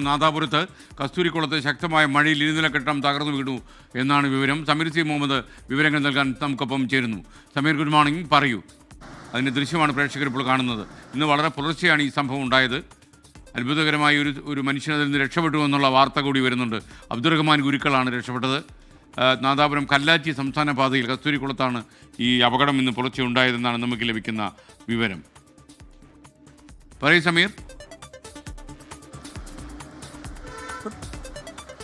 നാദാപുരത്ത് കസ്തൂരിക്കുളത്ത് ശക്തമായ മഴയിൽ ഇരുനില കെട്ടിടം തകർന്നു വീണു എന്നാണ് വിവരം. സമീർ സി മുഹമ്മദ് വിവരങ്ങൾ നൽകാൻ നമുക്കൊപ്പം ചേരുന്നു. സമീർ ഗുഡ് മോർണിംഗ് പറയൂ. അതിന്റെ ദൃശ്യമാണ് പ്രേക്ഷകർ ഇപ്പോൾ കാണുന്നത്. ഇന്ന് വളരെ പുലർച്ചെയാണ് ഈ സംഭവം ഉണ്ടായത്. അത്ഭുതകരമായ ഒരു ഒരു മനുഷ്യൻ അതിൽ നിന്ന് രക്ഷപ്പെട്ടു എന്നുള്ള വാർത്ത കൂടി വരുന്നുണ്ട്. അബ്ദുറഹ്മാൻ ഗുരുക്കളാണ് രക്ഷപ്പെട്ടത്. നാദാപുരം കല്ലാച്ചി സംസ്ഥാന പാതയിൽ കസ്തൂരിക്കുളത്താണ് ഈ അപകടം ഇന്ന് പുലർച്ചെ ഉണ്ടായതെന്നാണ് നമുക്ക് ലഭിക്കുന്ന വിവരം. പറയൂ Sameer.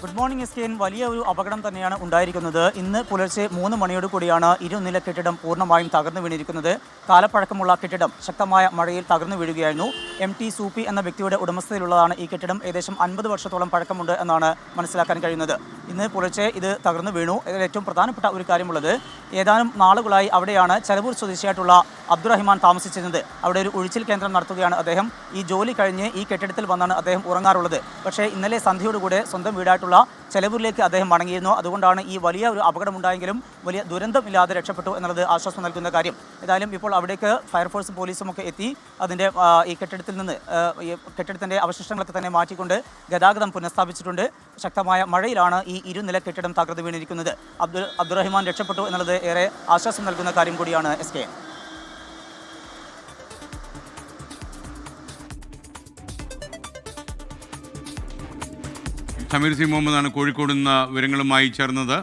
Good morning S K വലിയ ഒരു അപകടം തന്നെയാണ് ഉണ്ടായിരിക്കുന്നത്. ഇന്ന് പുലർച്ചെ മൂന്ന് മണിയോട് കൂടിയാണ് ഇരുനില കെട്ടിടം പൂർണമായും തകർന്നു വീണിരിക്കുന്നത്. കാലപ്പഴക്കമുള്ള കെട്ടിടം ശക്തമായ മഴയിൽ തകർന്നു വീഴുകയായിരുന്നു. എം ടി സൂപ്പി എന്ന വ്യക്തിയുടെ ഉടമസ്ഥതയിലുള്ളതാണ് ഈ കെട്ടിടം. ഏകദേശം അൻപത് വർഷത്തോളം പഴക്കമുണ്ട് എന്നാണ് മനസ്സിലാക്കാൻ കഴിയുന്നത്. ഇന്ന് പുലർച്ചെ ഇത് തകർന്നു വീണു. ഏറ്റവും പ്രധാനപ്പെട്ട ഒരു കാര്യമുള്ളത് ഏതാനും നാളുകളായി അവിടെയാണ് ചെലവൂർ സ്വദേശിയായിട്ടുള്ള അബ്ദുറഹിമാൻ താമസിച്ചിരുന്നത്. അവിടെ ഒരു ഒഴിച്ചിൽ കേന്ദ്രം നടത്തുകയാണ് അദ്ദേഹം. ഈ ജോലി കഴിഞ്ഞ് ഈ കെട്ടിടത്തിൽ വന്നാണ് അദ്ദേഹം ഉറങ്ങാറുള്ളത്. പക്ഷേ ഇന്നലെ സന്ധ്യയോടുകൂടെ സ്വന്തം വീടായിട്ടുള്ള ചെലവൂരിലേക്ക് അദ്ദേഹം മടങ്ങിയിരുന്നു. അതുകൊണ്ടാണ് ഈ വലിയ ഒരു അപകടമുണ്ടായെങ്കിലും വലിയ ദുരന്തമില്ലാതെ രക്ഷപ്പെട്ടു എന്നുള്ളത് ആശ്വാസം നൽകുന്ന കാര്യം. ഏതായാലും ഇപ്പോൾ അവിടേക്ക് ഫയർഫോഴ്സും പോലീസും ഒക്കെ എത്തി അതിന്റെ ഈ കെട്ടിടത്തിൽ നിന്ന് ഈ കെട്ടിടത്തിന്റെ അവശിഷ്ടങ്ങളൊക്കെ തന്നെ മാറ്റിക്കൊണ്ട് ഗതാഗതം പുനഃസ്ഥാപിച്ചിട്ടുണ്ട്. ശക്തമായ മഴയിലാണ് ഈ ഇരുനില കെട്ടിടം തകർന്നു വീണിരിക്കുന്നത്. അബ്ദുൽ അബ്ദുറഹിമാൻ രക്ഷപ്പെട്ടു എന്നുള്ളത് ഏറെ ആശ്വാസം നൽകുന്ന കാര്യം കൂടിയാണ് എസ് കെ സമീർ സി മുഹമ്മദാണ് കോഴിക്കോട് നിന്ന് വിവരങ്ങളുമായി ചേർന്നത്.